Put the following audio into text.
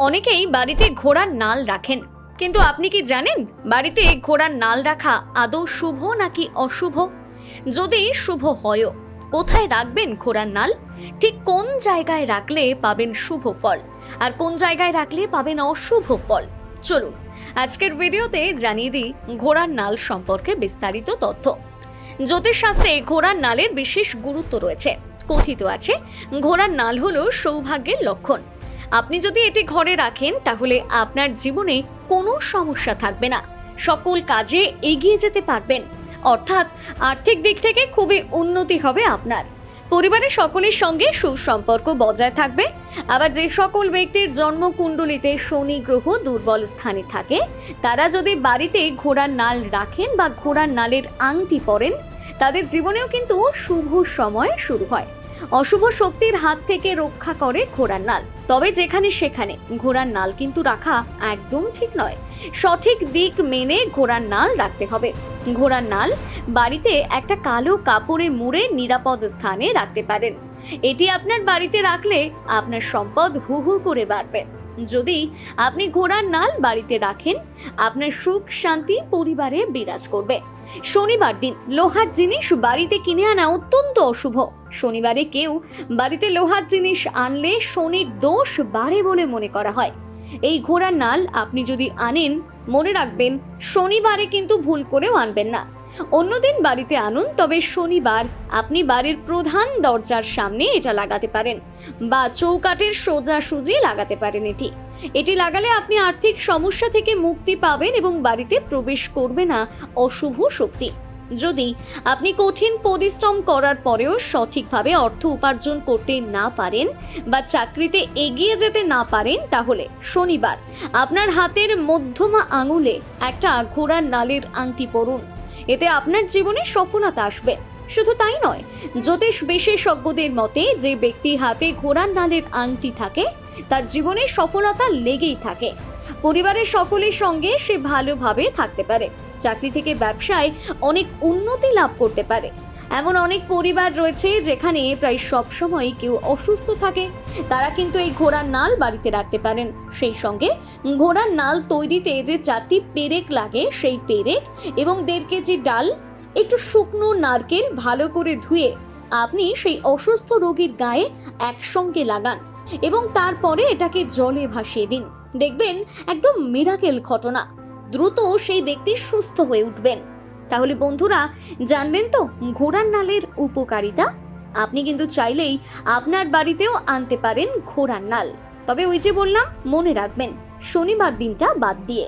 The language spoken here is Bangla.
অনেকেই বাড়িতে ঘোড়ার নাল রাখেন। কিন্তু আপনি কি জানেন, বাড়িতে ঘোড়ার নাল রাখা আদৌ শুভ নাকি অশুভ? যদি শুভ হয়ও, কোথায় রাখবেন ঘোড়ার নাল? ঠিক কোন জায়গায় রাখলে পাবেন শুভ ফল? আর কোন জায়গায় রাখলে পাবেন অশুভ ফল? চলুন, আজকের ভিডিওতে জানিয়ে দিই ঘোড়ার নাল সম্পর্কে বিস্তারিত তথ্য। জ্যোতিষশাস্ত্রে ঘোড়ার নালের বিশেষ গুরুত্ব রয়েছে। কথিত আছে, ঘোড়ার নাল হলো সৌভাগ্যের লক্ষণ। আপনি যদি এটি ঘরে রাখেন, তাহলে আপনার জীবনে কোনো সমস্যা থাকবে না। সকল কাজে এগিয়ে যেতে পারবেন। অর্থাৎ আর্থিক দিক থেকে খুবই উন্নতি হবে আপনার। পরিবারের সকলের সঙ্গে সুসম্পর্ক বজায় থাকবে। আবার যে সকল ব্যক্তির জন্মকুণ্ডলিতে শনি গ্রহ দুর্বল স্থানে থাকে, তারা যদি বাড়িতে ঘোড়ার নাল রাখেন বা ঘোড়ার নালের আংটি পরেন, তাদের জীবনেও কিন্তু শুভ সময় শুরু হয়। অশুভ শক্তির হাত থেকে রক্ষা করে ঘোড়ার নাল। তবে যেখানে সেখানে, ঘোড়ার নাল কিন্তু রাখা একদম ঠিক নয়। সঠিক দিক মেনে ঘোড়ার নাল রাখতে হবে। ঘোড়ার নাল বাড়িতে একটা কালো কাপড়ে মুড়ে নিরাপদ স্থানে রাখতে পারেন। এটি আপনার বাড়িতে রাখলে আপনার সম্পদ হু হু করে বাড়বে। যদি আপনি ঘোড়ার নাল বাড়িতে রাখেন, আপনার সুখ শান্তি পরিবারে বিরাজ করবে। শনিবার দিন লোহার জিনিস বাড়িতে কিনে আনা অত্যন্ত অশুভ। শনিবারে কেউ বাড়িতে লোহার জিনিস আনলে শনির দোষ বাড়ে বলে মনে করা হয়। এই ঘোড়ার নাল আপনি যদি আনেন, মনে রাখবেন শনিবারে কিন্তু ভুল করেও আনবেন না। অন্যদিন বাড়িতে আনুন, তবে শনিবার আপনি বাড়ির প্রধান দরজার সামনে এটা লাগাতে পারেন বা চৌকাটের সোজাসুজি লাগাতে পারেন এটি। এটি লাগালে আপনি আর্থিক সমস্যা থেকে মুক্তি পাবেন এবং বাড়িতে প্রবেশ করবে না অশুভ শক্তি। যদি আপনি কঠিন পরিশ্রম করার পরেও সঠিকভাবে অর্থ উপার্জন করতে না পারেন বা চাকরিতে এগিয়ে যেতে না পারেন, তাহলে শনিবার আপনার হাতের মধ্যমা আঙুলে একটা ঘোড়ার নালের আংটি পরুন। এতে আপনার জীবনে সফলতা আসবে। শুধু তাই নয়, জ্যোতিষ বিশেষজ্ঞদের মতে যে ব্যক্তি হাতে ঘোড়ার নালের আংটি থাকে, তার জীবনে সফলতা লেগেই থাকে। পরিবারের সকলের সঙ্গে সে ভালোভাবে থাকতে পারে। চাকরি থেকে ব্যবসায় অনেক উন্নতি লাভ করতে পারে। এমন অনেক পরিবার রয়েছে যেখানে প্রায় সব সময় কেউ অসুস্থ থাকে। তারা কিন্তু এই ঘোড়ার নাল বাড়িতে রাখতে পারেন। সেই সঙ্গে ঘোড়ার নাল তৈরিতে যে চারটি পেরেক লাগে, সেই পেরেক এবং দেড় কেজি ডাল, একটু শুকনো নারকেল ভালো করে ধুয়ে আপনি সেই অসুস্থ রোগীর গায়ে একসঙ্গে লাগান এবং তারপরে এটাকে জলে ভাসিয়ে দিন। দেখবেন একদম মিরাকেল ঘটনা। দ্রুত সেই ব্যক্তি সুস্থ হয়ে উঠবেন। তাহলে বন্ধুরা, জানবেন তো ঘোড়ার নালের উপকারিতা? আপনি কিন্তু চাইলেই আপনার বাড়িতেও আনতে পারেন ঘোড়ার নাল। তবে ওই যে বললাম, মনে রাখবেন, শনিবার দিনটা বাদ দিয়ে।